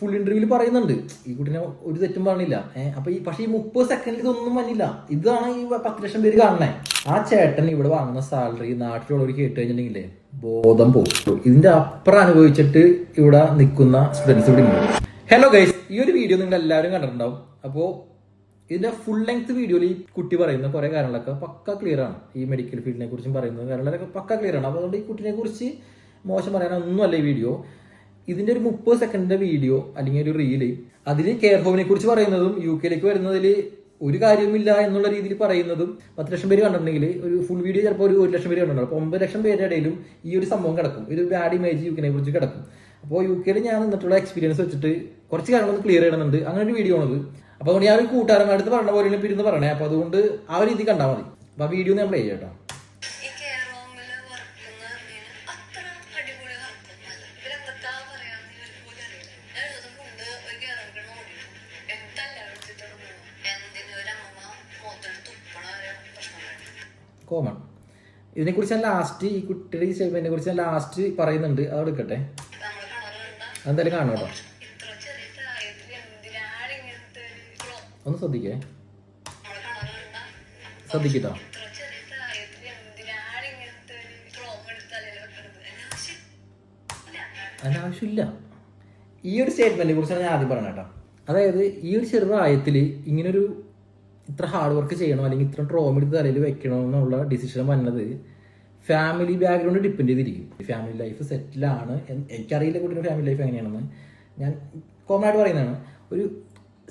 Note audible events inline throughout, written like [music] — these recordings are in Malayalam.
ഫുൾ ഇന്റർവ്യൂവിൽ പറയുന്നുണ്ട്. ഈ കുട്ടിനെ ഒരു തെറ്റും പറഞ്ഞില്ല. ഏഹ് അപ്പൊ ഈ പക്ഷേ ഈ മുപ്പത് സെക്കൻഡിൽ ഇതൊന്നും വന്നില്ല. ഇതാണ് ഈ പത്ത് ലക്ഷം പേര് കാണണേ ആ ചേട്ടൻ ഇവിടെ വാങ്ങുന്ന സാലറി നാട്ടിലുള്ളവർ കേട്ട് കഴിഞ്ഞിട്ടുണ്ടെങ്കിലേ ബോധം പോകും. ഇതിന്റെ അപ്പുറം അനുഭവിച്ചിട്ട് ഇവിടെ നിൽക്കുന്ന സ്റ്റുഡൻസ് ഇവിടെ ഉണ്ട്. ഹലോ ഗൈസ് ഈ ഒരു വീഡിയോ നിങ്ങൾ എല്ലാവരും കണ്ടിട്ടുണ്ടാവും. അപ്പോൾ ഇതിന്റെ ഫുൾ ലെങ്ത് വീഡിയോയിൽ ഈ കുട്ടി പറയുന്ന കുറെ കാര്യങ്ങളൊക്കെ പക്ക ക്ലിയർ ആണ്. ഈ മെഡിക്കൽ ഫീൽഡിനെ കുറിച്ചും പറയുന്നത് കാര്യങ്ങളൊക്കെ പക്ക ക്ലിയർ ആണ്. അപ്പോൾ അതുകൊണ്ട് ഈ കുട്ടിനെ കുറിച്ച് മോശം പറയാനൊന്നുമല്ല ഈ വീഡിയോ ഇതിന്റെ ഒരു മുപ്പത് സെക്കൻഡിന്റെ വീഡിയോ അല്ലെങ്കിൽ ഒരു റീൽ അതിൽ കെയർ ഹോമിനെ കുറിച്ച് പറയുന്നതും യു കെയിലേക്ക് വരുന്നതിൽ ഒരു കാര്യവുമില്ല എന്നുള്ള രീതിയിൽ പറയുന്നതും പത്ത് ലക്ഷം പേര് കണ്ടിട്ടുണ്ടെങ്കിൽ ഒരു ഫുൾ വീഡിയോ ചിലപ്പോൾ ഒരു ഒരു ലക്ഷം പേര് കണ്ടിട്ടുണ്ടാവും. അപ്പോൾ ഒമ്പത് ലക്ഷം പേരുടെ ഇടയിലും ഈ ഒരു സംഭവം കിടക്കും. ഒരു ബാഡ് ഇമേജ് യു കെനെ കുറിച്ച് കിടക്കും. അപ്പോൾ യു കെയിൽ ഞാൻ നിന്നിട്ടുള്ള എക്സ്പീരിയൻസ് വെച്ചിട്ട് കുറച്ച് കാര്യങ്ങളൊന്ന് ക്ലിയർ ചെയ്യണമെന്നുണ്ട്. അങ്ങനെ ഒരു വീഡിയോ ആണത്. അപ്പോൾ അതുകൊണ്ട് ഞാൻ ഒരു കൂട്ടുകാരന്മാരുടെ പറഞ്ഞ പോലെ ഇരുന്ന് പറയണേ. അപ്പോൾ അതുകൊണ്ട് ആ ഒരു രീതി കണ്ടാൽ മതി. അപ്പോൾ ആ വീഡിയോ ഞാൻ പ്ലേ ചെയ്യാം കോമൺ ഇതിനെക്കുറിച്ച് ഞാൻ ലാസ്റ്റ് ഈ കുട്ടിയുടെ ഈ സ്റ്റേറ്റ്മെന്റിനെ കുറിച്ച് ഞാൻ ലാസ്റ്റ് പറയുന്നുണ്ട്. അത് എടുക്കട്ടെ. എന്തായാലും കാണും കേട്ടോ. ഒന്ന് ശ്രദ്ധിക്കേ. ശ്രദ്ധിക്കട്ടോ. അതിനാവശ്യമില്ല. ഈ ഒരു സ്റ്റേറ്റ്മെന്റിനെ കുറിച്ചാണ് ഞാൻ ആദ്യം പറഞ്ഞത് കേട്ടോ. അതായത് ഈ ഒരു ചെറുപ്രായത്തിൽ ഇങ്ങനൊരു ഇത്ര ഹാർഡ് വർക്ക് ചെയ്യണം അല്ലെങ്കിൽ ഇത്ര ട്രോമ എടുത്ത് തലയിൽ വെക്കണം എന്നുള്ള ഡിസിഷൻ വന്നത് ഫാമിലി ബാക്ക്ഗ്രൗണ്ട് ഡിപ്പെൻഡ് ചെയ്തിരിക്കും. ഫാമിലി ലൈഫ് സെറ്റിലാണ് എനിക്കറിയില്ല കുട്ടിയുടെ ഫാമിലി ലൈഫ് എങ്ങനെയാണെന്ന്. ഞാൻ കോമൺ ആയിട്ട് പറയുന്നതാണ്. ഒരു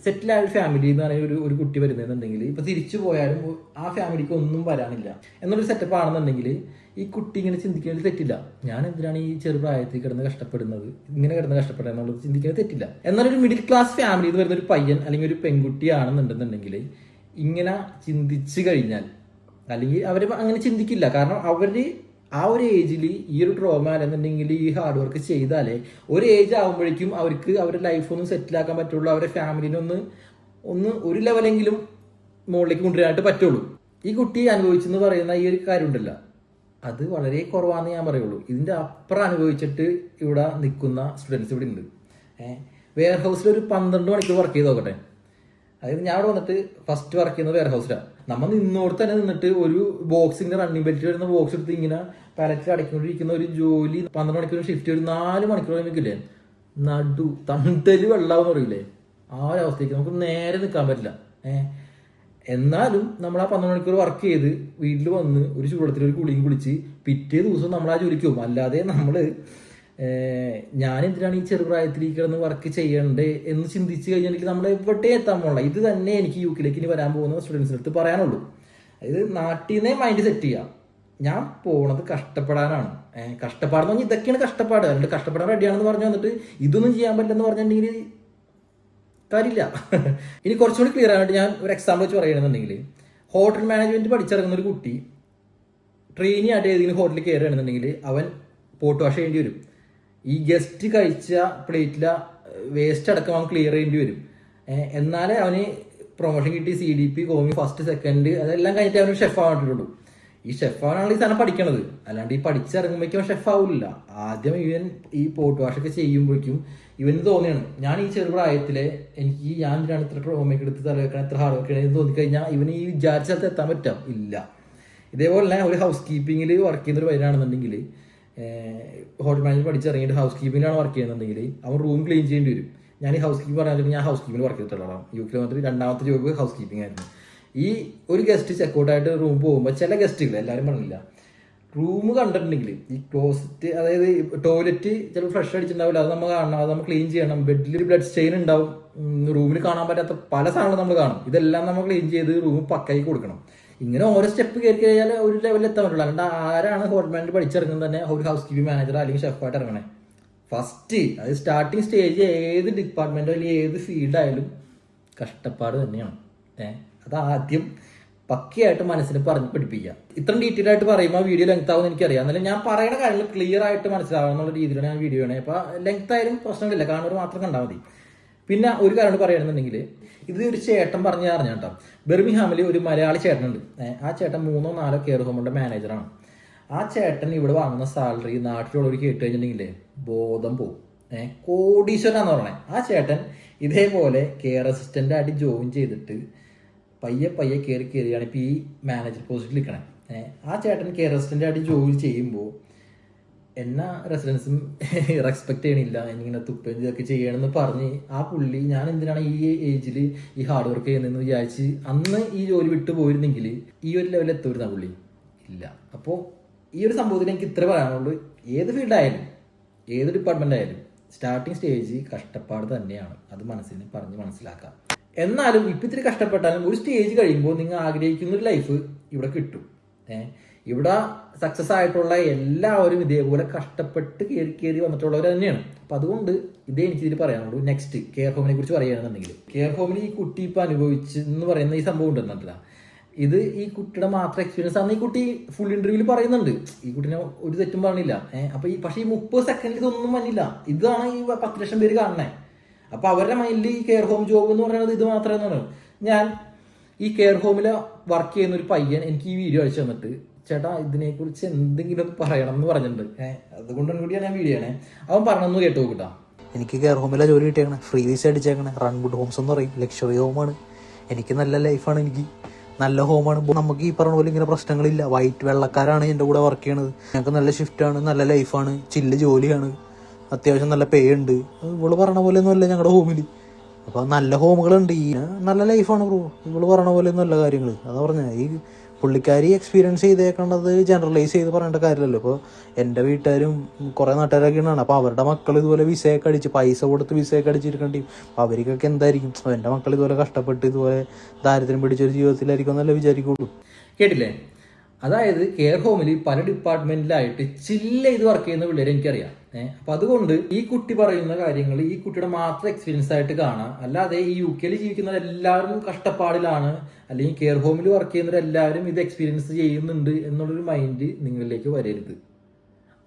സെറ്റിലായ ഒരു ഫാമിലി എന്ന് പറയുന്ന ഒരു ഒരു കുട്ടി വരുന്നതെന്നുണ്ടെങ്കിൽ ഇപ്പൊ തിരിച്ചു പോയാലും ആ ഫാമിലിക്ക് ഒന്നും വരാനില്ല. എന്നൊരു സെറ്റപ്പ് ആണെന്നുണ്ടെങ്കിൽ ഈ കുട്ടി ഇങ്ങനെ ചിന്തിക്കുന്നത് തെറ്റില്ല. ഞാൻ എന്തിനാണ് ഈ ചെറുപ്രായത്തിൽ കിടന്ന് കഷ്ടപ്പെടുന്നത്? ഇങ്ങനെ കിടന്ന് കഷ്ടപ്പെടുക എന്നുള്ളത് ചിന്തിക്കുന്നത് തെറ്റില്ല. എന്നാൽ ഒരു മിഡിൽ ക്ലാസ് ഫാമിലിയിൽ നിന്ന് വരുന്ന ഒരു പയ്യൻ അല്ലെങ്കിൽ ഒരു പെൺകുട്ടിയാണെന്നുണ്ടെന്നുണ്ടെങ്കിൽ ഇങ്ങനെ ചിന്തിച്ചു കഴിഞ്ഞാൽ അല്ലെങ്കിൽ അവർ അങ്ങനെ ചിന്തിക്കില്ല. കാരണം അവർ ആ ഒരു ഏജിൽ ഈ ഒരു ട്രോമ അല്ലെന്നുണ്ടെങ്കിൽ ഈ ഹാർഡ് വർക്ക് ചെയ്താലേ ഒരു ഏജ് ആകുമ്പോഴേക്കും അവർക്ക് അവരുടെ ലൈഫ് ഒന്ന് സെറ്റിൽ ആക്കാൻ പറ്റുള്ളൂ. അവരുടെ ഫാമിലിനെ ഒന്ന് ഒരു ലെവലെങ്കിലും മുകളിലേക്ക് കൊണ്ടുവരാനായിട്ട് പറ്റുള്ളൂ. ഈ കുട്ടി അനുഭവിച്ചെന്ന് പറയുന്ന ഈ ഒരു കാര്യം ഉണ്ടല്ല അത് വളരെ കുറവാണെന്ന് ഞാൻ പറയുള്ളൂ. ഇതിന്റെ അപ്പുറം അനുഭവിച്ചിട്ട് ഇവിടെ നിൽക്കുന്ന സ്റ്റുഡൻസ് ഇവിടെ ഉണ്ട്. വെയർ ഹൗസിൽ ഒരു പന്ത്രണ്ട് മണിക്കൂർ വർക്ക് ചെയ്ത് നോക്കട്ടെ. അതായത് ഞാൻ അവിടെ വന്നിട്ട് ഫസ്റ്റ് വർക്ക് ചെയ്യുന്നത് വെയർ ഹൗസിലാണ് നമ്മൾ നിന്നോട് തന്നെ നിന്നിട്ട് ഒരു ബോക്സിന്റെ റണ്ണിങ് ബെൽറ്റ് വരുന്ന ബോക്സ് എടുത്ത് ഇങ്ങനെ പാലറ്റിൽ അടക്കിക്കൊണ്ടിരിക്കുന്ന ഒരു ജോലി പന്ത്രണ്ട് മണിക്കൂർ ഷിഫ്റ്റ് ഒരു നാല് മണിക്കൂർ നിൽക്കില്ലേ നടു തണ്ടൽ വെള്ളാവെന്ന് പറയില്ലേ ആ ഒരു അവസ്ഥയ്ക്ക് നമുക്ക് നേരെ നിൽക്കാൻ പറ്റില്ല. ഏഹ് എന്നാലും നമ്മൾ ആ പന്ത്രണ്ട് മണിക്കൂർ വർക്ക് ചെയ്ത് വീട്ടിൽ വന്ന് ഒരു ചൂടത്തിൽ ഒരു കുളിയും കുളിച്ച് പിറ്റേ ദിവസം നമ്മൾ ആ ജോലിക്ക് പോകും. അല്ലാതെ നമ്മൾ ഞാൻ എന്തിനാണ് ഈ ചെറുപ്രായത്തിൽ ഈ കിടന്ന് വർക്ക് ചെയ്യേണ്ടത് എന്ന് ചിന്തിച്ച് എനിക്ക് നമ്മളെ എവിടെ എത്താൻ പോകണം ഇത് തന്നെ എനിക്ക് യു കെയിലേക്ക് ഇനി വരാൻ പോകുന്ന സ്റ്റുഡൻസിന് അടുത്ത് പറയാനുള്ളൂ. അതായത് നാട്ടിൽ നിന്നേ മൈൻഡ് സെറ്റ് ചെയ്യാം. ഞാൻ പോണത് കഷ്ടപ്പെടാനാണ്. കഷ്ടപ്പാടെന്ന് പറഞ്ഞാൽ ഇതൊക്കെയാണ് കഷ്ടപ്പാട്. അല്ലെങ്കിൽ കഷ്ടപ്പെടാൻ റെഡിയാണെന്ന് പറഞ്ഞു വന്നിട്ട് ഇതൊന്നും ചെയ്യാൻ പറ്റില്ലെന്ന് പറഞ്ഞിട്ടുണ്ടെങ്കിൽ കാര്യമില്ല. [laughs] ഇനി കുറച്ചുകൂടി ക്ലിയർ ആയിട്ട് ഞാൻ ഒരു എക്സാമ്പിൾ വെച്ച് പറയുകയാണെന്നുണ്ടെങ്കിൽ ഹോട്ടൽ മാനേജ്മെന്റ് പഠിച്ചിറങ്ങുന്ന ഒരു കുട്ടി ട്രെയിനി ആയിട്ട് ഏതെങ്കിലും ഹോട്ടലിൽ കയറുകയാണെന്നുണ്ടെങ്കിൽ അവൻ പോട്ട് വാഷ് ചെയ്യേണ്ടി വരും. ഈ ഗസ്റ്റ് കഴിച്ച പ്ലേറ്റിലെ വേസ്റ്റ് അടക്കം അവൻ ക്ലിയർ ചെയ്യേണ്ടി വരും. എന്നാലേ അവന് പ്രൊമോഷൻ കിട്ടി C D P commis first second അതെല്ലാം കഴിഞ്ഞിട്ട് അവന് ഷെഫ് ആവാൻ ഈ ഷെഫ് ആവാനാണ് ഈ സാധനം പഠിക്കണത്. അല്ലാണ്ട് ഈ പഠിച്ചിറങ്ങുമ്പോഴേക്കും ഷെഫ് ആവില്ല. ആദ്യം ഇവൻ ഈ പോട്ട് വാഷ് ഒക്കെ ചെയ്യുമ്പോഴേക്കും ഇവന് തോന്നിയാണ് ഞാൻ ഈ ചെറുപ്രായത്തിലെ എനിക്ക് ഞാൻ എന്തിനാണ് ഇത്ര ഹോമേക്ക് എടുത്ത് തലവെക്കണം എത്ര ഹാർഡ് വർക്ക് ചെയ്യണമെന്ന് തോന്നിക്കഴിഞ്ഞാൽ ഇവന് ഈ വിചാരിച്ച സ്ഥലത്ത് എത്താൻ പറ്റാം. ഇല്ല. ഇതേപോലെ തന്നെ ഒരു ഹൗസ് കീപ്പിങ്ങിൽ വർക്ക് ചെയ്യുന്ന ഒരു പയ്യനാണെന്നുണ്ടെങ്കിൽ ഹോട്ടൽ മാനേജ് പഠിച്ചിറങ്ങിയിട്ട് ഹൗസ് കീപ്പിങ്ങിലാണ് വർക്ക് ചെയ്യുന്നുണ്ടെങ്കിൽ അവൻ റൂം ക്ലീൻ ചെയ്യേണ്ടി വരും. ഞാൻ ഈ ഹൗസ് കീപ്പിംഗ് പറഞ്ഞാൽ ഞാൻ ഹൗസ് കീപ്പിംഗ് വർക്ക് ചെയ്തിട്ടുള്ളതാണ് യു കെ വന്നിട്ട് രണ്ടാമത്തെ ജോബ് ഹൗസ് കീപ്പിംഗ് ആയിരുന്നു. ഈ ഒരു ഗസ്റ്റ് ചെക്കൗട്ട് ആയിട്ട് റൂം പോകുമ്പോൾ ചില ഗസ്റ്റുകൾ എല്ലാവരും പറഞ്ഞില്ല. റൂം കണ്ടിട്ടുണ്ടെങ്കിൽ ഈ ക്ലോസറ്റ് അതായത് ടോയ്ലറ്റ് ചിലപ്പോൾ ഫ്രഷ് അടിച്ചിട്ടുണ്ടാവില്ല. അത് നമ്മൾ കാണണം അത് നമ്മൾ ക്ലീൻ ചെയ്യണം. ബെഡിൽ ബ്ലഡ് സ്റ്റെയിൻ ഉണ്ടാവും. റൂമിൽ കാണാൻ പറ്റാത്ത പല സാധനങ്ങളും നമ്മൾ കാണും. ഇതെല്ലാം നമ്മൾ ക്ലീൻ ചെയ്ത് റൂം പക്കായി കൊടുക്കണം. ഇങ്ങനെ ഓരോ സ്റ്റെപ്പ് കയറി കഴിഞ്ഞാൽ ഒരു ലെവലിൽ എത്താൻ പറ്റുള്ളൂ. അല്ലാണ്ട് ആരാണ് ഹോട്ടൽ മാനേജ് പഠിച്ചിറങ്ങുന്നത് തന്നെ? ഒരു ഹൗസ് കീപ്പിംഗ് മാനേജർ അല്ലെങ്കിൽ ഷെഫായിട്ട് ഇറങ്ങണേ. ഫസ്റ്റ് അത് സ്റ്റാർട്ടിങ് സ്റ്റേജ് ഏത് ഡിപ്പാർട്ട്മെന്റോ അല്ലെങ്കിൽ ഏത് ഫീൽഡായാലും കഷ്ടപ്പാട് തന്നെയാണ്. ഏഹ് അത് ആദ്യം പക്കയായിട്ട് മനസ്സിന് പറഞ്ഞ് പഠിപ്പിക്കുക. ഇത്രയും ഡീറ്റെയിൽ ആയിട്ട് പറയുമ്പോൾ വീഡിയോ ലെങ്ത് ആവുമെന്ന് എനിക്കറിയാം. എന്നാലും ഞാൻ പറയുന്ന കാര്യങ്ങൾ ക്ലിയർ ആയിട്ട് മനസ്സിലാവുന്ന രീതിയിലാണ് ഞാൻ വീഡിയോ ആണ് അപ്പോൾ ലെങ്ത് ആയാലും പ്രശ്നമില്ല. കാണുന്നവർ മാത്രം കണ്ടാൽ മതി. പിന്നെ ഒരു കാര്യം പറയുകയാണെന്നുണ്ടെങ്കിൽ ഇത് ഒരു ചേട്ടൻ പറഞ്ഞു അറിഞ്ഞ കേട്ടോ. ബെർമിഹാമിൽ ഒരു മലയാളി ചേട്ടനുണ്ട്. ആ ചേട്ടൻ മൂന്നോ നാലോ കെയർ ഹോമിന്റെ മാനേജറാണ് ആ ചേട്ടൻ ഇവിടെ വാങ്ങുന്ന സാലറി നാട്ടിലുള്ളവർ കേട്ട് കഴിഞ്ഞിട്ടുണ്ടെങ്കിൽ ബോധം പോകും ഏഹ് കോടീശ്വരനാന്ന് പറഞ്ഞത് ആ ചേട്ടൻ ഇതേപോലെ കെയർ അസിസ്റ്റന്റ് ആയിട്ട് ജോയിൻ ചെയ്തിട്ട് പയ്യെ പയ്യെ കയറി കയറിയാണ് ഇപ്പൊ ഈ മാനേജർ പോസ്റ്റിൽ നിൽക്കണേ ആ ചേട്ടൻ കെയർ അസിസ്റ്റന്റ് ആയിട്ട് ജോയിൻ ചെയ്യുമ്പോൾ എന്നാ റെസിഡൻസും റെസ്പെക്ട് [laughs] ചെയ്യണില്ല. എനിക്കിങ്ങനെ തുപ്പയും ഇതൊക്കെ ചെയ്യണമെന്ന് പറഞ്ഞ് ആ പുള്ളി ഞാൻ എന്തിനാണ് ഈ ഏജിൽ ഈ ഹാർഡ് വർക്ക് ചെയ്യുന്നതെന്ന് വിചാരിച്ച് അന്ന് ഈ ജോലി വിട്ടു പോയിരുന്നെങ്കിൽ ഈ ഒരു ലെവലിൽ എത്തുമായിരുന്നു ആ പുള്ളി? ഇല്ല. അപ്പോൾ ഈ ഒരു സംഭവത്തിൽ എനിക്ക് ഇത്ര പറയാനുള്ളൂ. ഏത് ഫീൽഡായാലും ഏത് ഡിപ്പാർട്ട്മെന്റ് ആയാലും സ്റ്റാർട്ടിങ് സ്റ്റേജ് കഷ്ടപ്പാട് തന്നെയാണ്. അത് മനസ്സിന് പറഞ്ഞ് മനസ്സിലാക്കാം. എന്നാലും ഇപ്പം ഇത്തിരി കഷ്ടപ്പെട്ടാലും ഒരു സ്റ്റേജ് കഴിയുമ്പോൾ നിങ്ങൾ ആഗ്രഹിക്കുന്ന ഒരു ലൈഫ് ഇവിടെ കിട്ടും. ഏഹ്? ഇവിടെ സക്സസ് ആയിട്ടുള്ള എല്ലാവരും ഇതേപോലെ കഷ്ടപ്പെട്ട് കയറി കയറി വന്നിട്ടുള്ളവർ തന്നെയാണ്. അപ്പൊ അതുകൊണ്ട് ഇതേ എനിക്ക് ഇതിൽ പറയാനുള്ളൂ. നെക്സ്റ്റ് കെയർ ഹോമിനെ കുറിച്ച് പറയുകയാണെന്നുണ്ടെങ്കിൽ കെയർ ഹോമിൽ ഈ കുട്ടി ഇപ്പൊ അനുഭവിച്ച് എന്ന് പറയുന്ന ഈ സംഭവം ഉണ്ടെന്നില്ല ഇത് ഈ കുട്ടിയുടെ മാത്രം എക്സ്പീരിയൻസ് ആണ്. ഈ കുട്ടി ഫുൾ ഇന്റർവ്യൂവിൽ പറയുന്നുണ്ട്. ഈ കുട്ടിനെ ഒരു തെറ്റും പറഞ്ഞില്ല. ഏഹ് അപ്പൊ ഈ പക്ഷേ ഈ മുപ്പത് സെക്കൻഡിൽ ഇതൊന്നും വന്നില്ല. ഇതാണ് ഈ പത്ത് ലക്ഷം പേര് കാണണേ അപ്പൊ അവരുടെ മൈൻഡിൽ ഈ കെയർ ഹോം ജോബ് എന്ന് പറയുന്നത് ഇത് മാത്രമേ ഞാൻ ഈ കെയർ ഹോമിൽ വർക്ക് ചെയ്യുന്ന ഒരു പയ്യൻ എനിക്ക് ഈ വീഡിയോ അയച്ചു തന്നിട്ട് ചേട്ടാ ഇതിനെക്കുറിച്ച് എന്തെങ്കിലും പറയണം എന്ന് പറഞ്ഞിട്ടുണ്ട്. ഏഹ് അതുകൊണ്ടാണ് കൂടിയാണ് ഞാൻ വീഡിയോ ആണേ അവൻ പറഞ്ഞൊന്ന് കേട്ടോ കൂട്ടാ എനിക്ക് കെയർ ഹോമിലെ ജോലി കിട്ടിയേക്കണേ. ഫ്രീ വിസ അടിച്ചേക്കണേ. റൺ ഗുഡ് ഹോംസ് എന്ന് പറയും. ലക്ഷറി ഹോമാണ് എനിക്ക് നല്ല ലൈഫാണ് എനിക്ക്. നല്ല ഹോമാണ് നമുക്ക് ഈ പറഞ്ഞ പോലെ ഇങ്ങനെ പ്രശ്നങ്ങളില്ല. വൈറ്റ് വെള്ളക്കാരാണ് എന്റെ കൂടെ വർക്ക് ചെയ്യണത്. ഞങ്ങൾക്ക് നല്ല ഷിഫ്റ്റാണ് നല്ല ലൈഫാണ് ചില്ല് ജോലിയാണ്. അത്യാവശ്യം നല്ല പേ ഉണ്ട്. ഇവൾ പറഞ്ഞ പോലെ ഒന്നുമല്ല ഞങ്ങളുടെ ഹോമിൽ അപ്പോൾ നല്ല ഹോമുകളുണ്ട് ഈ നല്ല ലൈഫാണ് ബ്രോ ഇവൾ പറഞ്ഞ പോലെ ഒന്നും അല്ല കാര്യങ്ങൾ അതാ പറഞ്ഞ. ഈ പുള്ളിക്കാരി എക്സ്പീരിയൻസ് ചെയ്തേക്കണത് ജനറലൈസ് ചെയ്ത് പറയേണ്ട കാര്യമല്ലോ ഇപ്പോൾ എന്റെ വീട്ടുകാരും കുറേ നാട്ടുകാരൊക്കെ ഉണ്ടാണ് അപ്പോൾ അവരുടെ മക്കൾ ഇതുപോലെ വിസയൊക്കെ അടിച്ച് പൈസ കൊടുത്ത് വിസയൊക്കെ അടിച്ചിരിക്കേണ്ടി അപ്പോൾ അവർക്കൊക്കെ എന്തായിരിക്കും? എന്റെ മക്കൾ ഇതുപോലെ കഷ്ടപ്പെട്ട് ഇതുപോലെ ദാരിദ്ര്യം പിടിച്ചൊരു ജീവിതത്തിലായിരിക്കും എന്നല്ലേ വിചാരിക്കുള്ളൂ. കേട്ടില്ലേ? അതായത് കെയർ ഹോമിൽ പല ഡിപ്പാർട്ട്മെന്റിലായിട്ട് ചില്ല ഇത് വർക്ക് ചെയ്യുന്ന പിള്ളേരെ എനിക്കറിയാം. അപ്പൊ അതുകൊണ്ട് ഈ കുട്ടി പറയുന്ന കാര്യങ്ങൾ ഈ കുട്ടിയുടെ മാത്രം എക്സ്പീരിയൻസ് ആയിട്ട് കാണാം. അല്ലാതെ ഈ യു കെയിൽ ജീവിക്കുന്നവർ എല്ലാവരും കഷ്ടപ്പാടിലാണ് അല്ലെങ്കിൽ കെയർ ഹോമിൽ വർക്ക് ചെയ്യുന്നവരെല്ലാവരും ഇത് എക്സ്പീരിയൻസ് ചെയ്യുന്നുണ്ട് എന്നുള്ളൊരു മൈൻഡ് നിങ്ങളിലേക്ക് വരരുത്.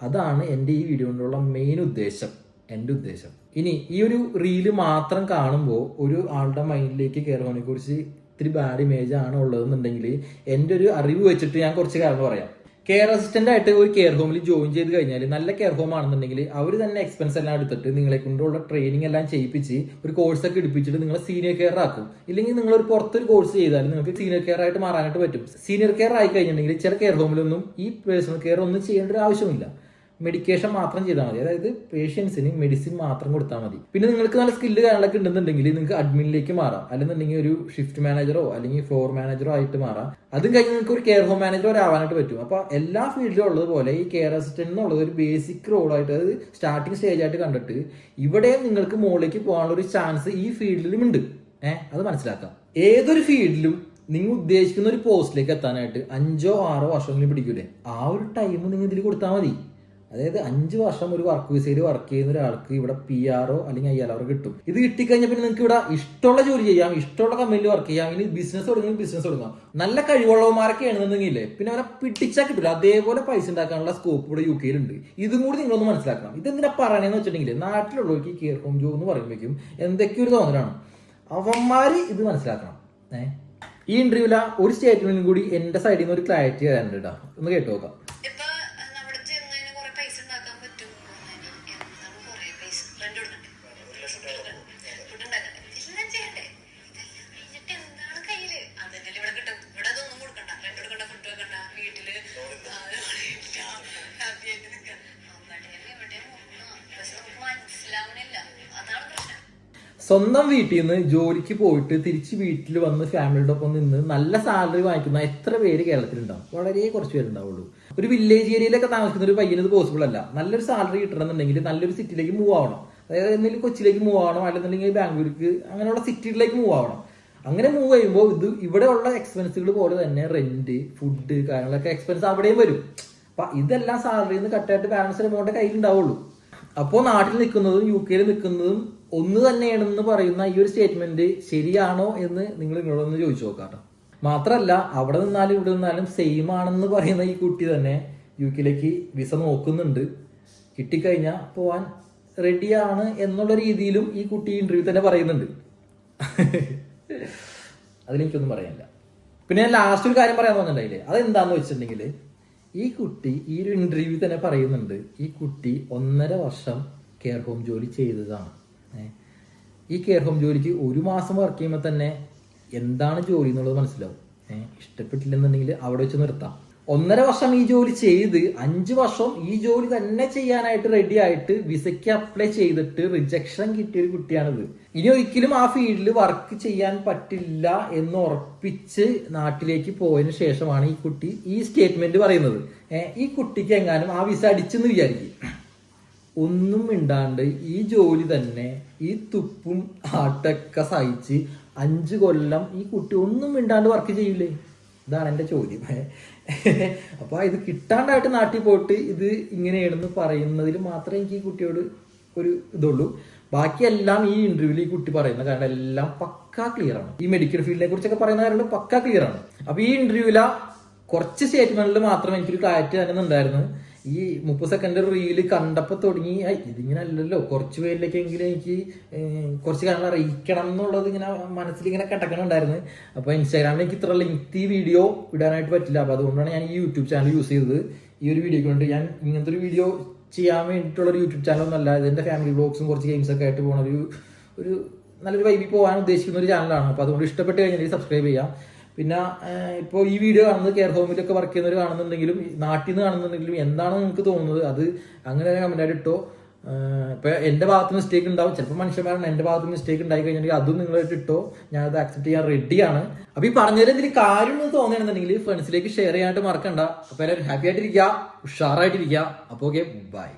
അതാണ് എന്റെ ഈ വീഡിയോ കൊണ്ടുള്ള മെയിൻ ഉദ്ദേശം എന്റെ ഉദ്ദേശം. ഇനി ഈ ഒരു റീൽ മാത്രം കാണുമ്പോൾ ഒരു ആളുടെ മൈൻഡിലേക്ക് കെയർ ഹോമിനെ കുറിച്ച് ഇത്തിരി ബാഡ് ഇമേജ് ആണ് ഉള്ളതെന്നുണ്ടെങ്കിൽ എന്റെ ഒരു അറിവ് വെച്ചിട്ട് ഞാൻ കുറച്ച് കാര്യങ്ങൾ പറയാം. കെയർ അസിസ്റ്റന്റ് ആയിട്ട് ഒരു കെയർ ഹോമിൽ ജോയിൻ ചെയ്ത് കഴിഞ്ഞാൽ നല്ല കെയർ ഹോം ആണെന്നുണ്ടെങ്കിൽ അവർ തന്നെ എക്സ്പെൻസ് എല്ലാം എടുത്തിട്ട് നിങ്ങളെ കൊണ്ടുള്ള ട്രെയിനിങ് എല്ലാം ചെയ്യിപ്പിച്ച് ഒരു കോഴ്സ് ഒക്കെ എടുപ്പിച്ചിട്ട് നിങ്ങളെ സീനിയർ കെയർ ആക്കും. ഇല്ലെങ്കിൽ നിങ്ങൾ ഒരു പുറത്തൊരു കോഴ്സ് ചെയ്താൽ നിങ്ങൾക്ക് സീനിയർ കെയർ ആയിട്ട് മാറാനായിട്ട് പറ്റും. സീനിയർ കെയർ ആയി കഴിഞ്ഞിട്ടുണ്ടെങ്കിൽ ചില കെയർ ഹോമിലൊന്നും ഈ പേഴ്സണൽ കെയർ ഒന്നും ചെയ്യേണ്ട ഒരു ആവശ്യമില്ല. മെഡിക്കേഷൻ മാത്രം ചെയ്താൽ മതി. അതായത് പേഷ്യൻസിന് മെഡിസിൻ മാത്രം കൊടുത്താൽ മതി. പിന്നെ നിങ്ങൾക്ക് നല്ല സ്കില്ല് കാര്യങ്ങളൊക്കെ ഉണ്ടെന്നുണ്ടെങ്കിൽ നിങ്ങൾക്ക് അഡ്മിനിലേക്ക് മാറാം. അല്ലെന്നുണ്ടെങ്കിൽ ഒരു ഷിഫ്റ്റ് മാനേജറോ അല്ലെങ്കിൽ ഫ്ലോർ മാനേജറോ ആയിട്ട് മാറാം. അതും കഴിഞ്ഞ് നിങ്ങൾക്ക് ഒരു കെയർ ഹോം മാനേജറോ ആവാനായിട്ട് പറ്റും. അപ്പൊ എല്ലാ ഫീൽഡിലും ഉള്ളതുപോലെ ഈ കെയർ അസിസ്റ്റന്റ് എന്നുള്ളത് ഒരു ബേസിക് റോളായിട്ട് അത് സ്റ്റാർട്ടിംഗ് സ്റ്റേജ് ആയിട്ട് കണ്ടിട്ട് ഇവിടെയും നിങ്ങൾക്ക് മുകളിലേക്ക് പോകാനുള്ള ഒരു ചാൻസ് ഈ ഫീൽഡിലും ഉണ്ട്. ഏഹ് അത് മനസ്സിലാക്കാം. ഏതൊരു ഫീൽഡിലും നിങ്ങൾ ഉദ്ദേശിക്കുന്ന ഒരു പോസ്റ്റിലേക്ക് എത്താനായിട്ട് അഞ്ചോ ആറോ വർഷമെങ്കിലും പിടിക്കൂലേ? ആ ഒരു ടൈം നിങ്ങൾ ഇതിൽ കൊടുത്താൽ മതി. അതായത് അഞ്ച് വർഷം ഒരു വർക്ക് വിസയിൽ വർക്ക് ചെയ്യുന്ന ഒരാൾക്ക് ഇവിടെ പി ആർഒ അല്ലെങ്കിൽ ഐ ആർ കിട്ടും. ഇത് കിട്ടിക്കഴിഞ്ഞാൽ പിന്നെ നിങ്ങൾക്ക് ഇവിടെ ഇഷ്ടമുള്ള ജോലി ചെയ്യാം ഇഷ്ടമുള്ള കമ്പനിയിൽ വർക്ക് ചെയ്യാം ഇനി ബിസിനസ് തുടങ്ങി ബിസിനസ് തുടങ്ങാം. നല്ല കഴിവുള്ളവന്മാരൊക്കെ ആണെന്നുണ്ടെങ്കിൽ പിന്നെ അവരെ പിടിച്ചാൽ കിട്ടില്ല അതേപോലെ പൈസ ഉണ്ടാക്കാനുള്ള സ്കോപ്പ് ഇവിടെ യു കെയിലുണ്ട് ഇതും കൂടി നിങ്ങളൊന്ന് മനസ്സിലാക്കണം. ഇതെന്തിനാ പറയണെന്ന് വെച്ചിട്ടുണ്ടെങ്കിൽ നാട്ടിലുള്ളവർക്ക് കെയർ ഹോം ജോബ് എന്ന് പറയുമ്പോഴേക്കും എന്തൊക്കെയൊരു തോന്നലാണ്. അവന്മാര് ഇത് മനസ്സിലാക്കണം. ഏഹ് ഈ ഇന്റർവ്യൂല ഒരു സ്റ്റേറ്റ്മെന്റും കൂടി എന്റെ സൈഡിൽ നിന്ന് ഒരു ക്ലാരിറ്റി തരാനുണ്ട് കേട്ടോ ഒന്ന് കേട്ടു നോക്കാം സ്വന്തം വീട്ടിൽ നിന്ന് ജോലിക്ക് പോയിട്ട് തിരിച്ച് വീട്ടിൽ വന്ന് ഫാമിലിയുടെ ഒപ്പം നിന്ന് നല്ല സാലറി വാങ്ങിക്കുന്ന എത്ര പേര് കേരളത്തിലുണ്ടാവും? വളരെ കുറച്ച് പേരുണ്ടാവുള്ളൂ. ഒരു വില്ലേജ് ഏരിയയിലൊക്കെ താമസിക്കുന്ന ഒരു പയ്യന് ഇത് പോസിബിൾ അല്ല. നല്ലൊരു സാലറി കിട്ടണമെന്നുണ്ടെങ്കിൽ നല്ലൊരു സിറ്റിയിലേക്ക് മൂവ് ആവണം. അതായത് എന്തെങ്കിലും കൊച്ചിയിലേക്ക് മൂവ് ആവണം അല്ലെന്നുണ്ടെങ്കിൽ ബാംഗ്ലൂർക്ക് അങ്ങനെയുള്ള സിറ്റിയിലേക്ക് മൂവ് ആവണം. അങ്ങനെ മൂവ് ചെയ്യുമ്പോൾ ഇത് ഇവിടെയുള്ള എക്സ്പെൻസുകൾ പോലെ തന്നെ റെന്റ് ഫുഡ് കാര്യങ്ങളൊക്കെ എക്സ്പെൻസ് അവിടെയും വരും. അപ്പൊ ഇതെല്ലാം സാലറിന്ന് കട്ടായിട്ട് ബാലൻസ് എമൗണ്ട് കയ്യിൽ ഉണ്ടാവുള്ളൂ അപ്പോൾ നാട്ടിൽ നിൽക്കുന്നതും യു കെയിൽ നിൽക്കുന്നതും ഒന്ന് തന്നെയാണെന്ന് പറയുന്ന ഈ ഒരു സ്റ്റേറ്റ്മെന്റ് ശരിയാണോ എന്ന് നിങ്ങൾ നിങ്ങളൊന്ന് ചോദിച്ചു നോക്കാം മാത്രമല്ല അവിടെ നിന്നാലും ഇവിടെ നിന്നാലും സെയിം ആണെന്ന് പറയുന്ന ഈ കുട്ടി തന്നെ യു കെയിലേക്ക് വിസ നോക്കുന്നുണ്ട്. കിട്ടിക്കഴിഞ്ഞാൽ പോവാൻ റെഡിയാണ് എന്നുള്ള രീതിയിലും ഈ കുട്ടി ഇന്റർവ്യൂ തന്നെ പറയുന്നുണ്ട്. [laughs] അതിലെനിക്കൊന്നും പറയാനില്ല. പിന്നെ ഞാൻ ലാസ്റ്റ് ഒരു കാര്യം പറയാൻ തോന്നുന്നുണ്ടായില്ലേ? അതെന്താന്ന് വെച്ചിട്ടുണ്ടെങ്കിൽ ഈ കുട്ടി ഈ ഒരു ഇന്റർവ്യൂ തന്നെ പറയുന്നുണ്ട് ഈ കുട്ടി ഒന്നര വർഷം കെയർ ഹോം ജോലി ചെയ്തതാണ്. ഈ കെയർ ഹോം ജോലിക്ക് ഒരു മാസം വർക്ക് ചെയ്യുമ്പോൾ തന്നെ എന്താണ് ജോലി എന്നുള്ളത് മനസ്സിലാവും. ഇഷ്ടപ്പെട്ടില്ലെന്നുണ്ടെങ്കിൽ അവിടെ വെച്ച് നിർത്താം. ഒന്നര വർഷം ഈ ജോലി ചെയ്ത് അഞ്ച് വർഷം ഈ ജോലി തന്നെ ചെയ്യാനായിട്ട് റെഡി ആയിട്ട് വിസയ്ക്ക് അപ്ലൈ ചെയ്തിട്ട് റിജക്ഷൻ കിട്ടിയ ഒരു കുട്ടിയാണിത്. ഇനി ഒരിക്കലും ആ ഫീൽഡിൽ വർക്ക് ചെയ്യാൻ പറ്റില്ല എന്ന് ഉറപ്പിച്ച് നാട്ടിലേക്ക് പോയതിനു ശേഷമാണ് ഈ കുട്ടി ഈ സ്റ്റേറ്റ്മെന്റ് പറയുന്നത്. ഈ കുട്ടിക്ക് എങ്ങാനും ആ വിസ അടിച്ചെന്ന് വിചാരിക്കും. ഒന്നും മിണ്ടാണ്ട് ഈ ജോലി തന്നെ ഈ തുപ്പും ആട്ടൊക്കെ സഹിച്ച് അഞ്ച് കൊല്ലം ഈ കുട്ടി ഒന്നും മിണ്ടാണ്ട് വർക്ക് ചെയ്യില്ലേ ഇതാണ് എന്റെ ചോദ്യം. അപ്പോൾ ഇത് കിട്ടാണ്ടായിട്ട് നാട്ടിൽ പോയിട്ട് ഇത് ഇങ്ങനെയാണെന്ന് പറയുന്നതിൽ മാത്രമേ എനിക്ക് ഈ കുട്ടിയോട് ഒരു ഇതുള്ളൂ. ബാക്കിയെല്ലാം ഈ ഇന്റർവ്യൂവിൽ ഈ കുട്ടി പറയുന്ന കാരണം എല്ലാം പക്കാ ക്ലിയർ ആണ്. ഈ മെഡിക്കൽ ഫീൽഡിനെ കുറിച്ചൊക്കെ പറയുന്ന കാര്യങ്ങൾ പക്കാ ക്ലിയർ ആണ്. അപ്പൊ ഈ ഇന്റർവ്യൂവില കുറച്ച് സ്റ്റേറ്റ്മെന്റിൽ മാത്രമേ എനിക്കൊരു ക്ലാരിറ്റി തന്നെ ഉണ്ടായിരുന്നു ഈ മുപ്പത് സെക്കൻഡ് റീൽ കണ്ടപ്പോൾ തുടങ്ങി. ഇതിങ്ങനെ അല്ലല്ലോ. കുറച്ച് പേരിലേക്കെങ്കിലും എനിക്ക് കുറച്ച് കാര്യങ്ങൾ അറിയിക്കണം എന്നുള്ളത് ഇങ്ങനെ മനസ്സിൽ ഇങ്ങനെ കിടക്കണുണ്ടായിരുന്നു. അപ്പോൾ ഇൻസ്റ്റാഗ്രാമിൽ എനിക്ക് ഇത്ര ലെങ്തി വീഡിയോ ഇടാനായിട്ട് പറ്റില്ല. അപ്പോൾ അതുകൊണ്ടാണ് ഞാൻ ഈ യൂട്യൂബ് ചാനൽ യൂസ് ചെയ്തത്. ഈ ഒരു വീഡിയോ കൊണ്ട് ഞാൻ ഇങ്ങനത്തെ ഒരു വീഡിയോ ചെയ്യാൻ വേണ്ടിയിട്ടുള്ള ഒരു യൂട്യൂബ് ചാനൽ ഒന്നല്ല ഇതിന്റെ ഫാമിലി ബ്ലോഗ്സും കുറച്ച് ഗെയിംസ് ഒക്കെ ആയിട്ട് പോണ ഒരു ഒരു നല്ലൊരു വൈബി പോകാൻ ഉദ്ദേശിക്കുന്ന ഒരു ചാനലാണ് അപ്പോൾ അതുകൊണ്ട് ഇഷ്ടപ്പെട്ട് കഴിഞ്ഞാൽ സബ്സ്ക്രൈബ് ചെയ്യാം. പിന്നെ ഇപ്പോൾ ഈ വീഡിയോ കാണുന്നത് കെയർ ഹോമിലൊക്കെ വർക്ക് ചെയ്യുന്നവർ കാണുന്നുണ്ടെങ്കിലും നാട്ടിൽ നിന്ന് കാണുന്നുണ്ടെങ്കിലും എന്താണ് നിങ്ങൾക്ക് തോന്നുന്നത് അത് അങ്ങനെ കമന്റ് ആയിട്ട് ഇട്ടോ. ഇപ്പോൾ എന്റെ ഭാഗത്ത് മിസ്റ്റേക്ക് ഉണ്ടാവും. ചിലപ്പോൾ മനുഷ്യന്മാരാണ് എന്റെ ഭാഗത്ത് മിസ്റ്റേക്ക് ഉണ്ടായി കഴിഞ്ഞിട്ടുണ്ടെങ്കിൽ അതും നിങ്ങളായിട്ട് ഇട്ടോ. ഞാൻ അത് അക്സെപ്റ്റ് ചെയ്യാൻ റെഡിയാണ് അപ്പോൾ ഈ പറഞ്ഞതിൽ എന്തെങ്കിലും കാര്യം എന്ന് തോന്നുകയാണെന്നുണ്ടെങ്കിൽ ഫ്രണ്ട്സിലേക്ക് ഷെയർ ചെയ്യാനായിട്ട് മറക്കണ്ട. അപ്പോൾ എല്ലാവരും ഹാപ്പി ആയിട്ടിരിക്കുക ഉഷാറായിട്ടിരിക്കുക അപ്പോൾ ഓക്കെ ബൈ